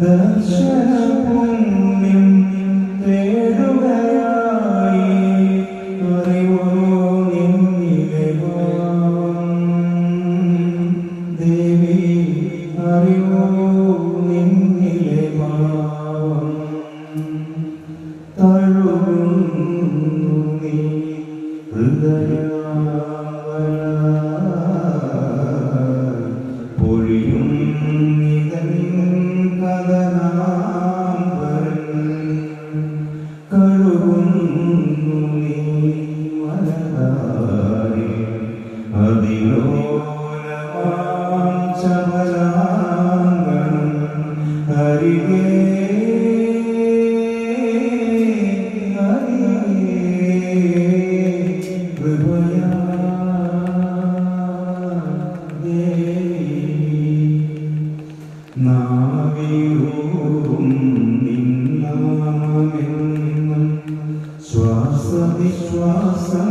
ദർശനപുണ്യം തേടുകയായി. അറിവോ നിന്നിലെ നാവിയൂറും നിന്നാമെന്നും ശ്വാസവിശ്വാസം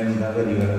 എന്താ വരികൾ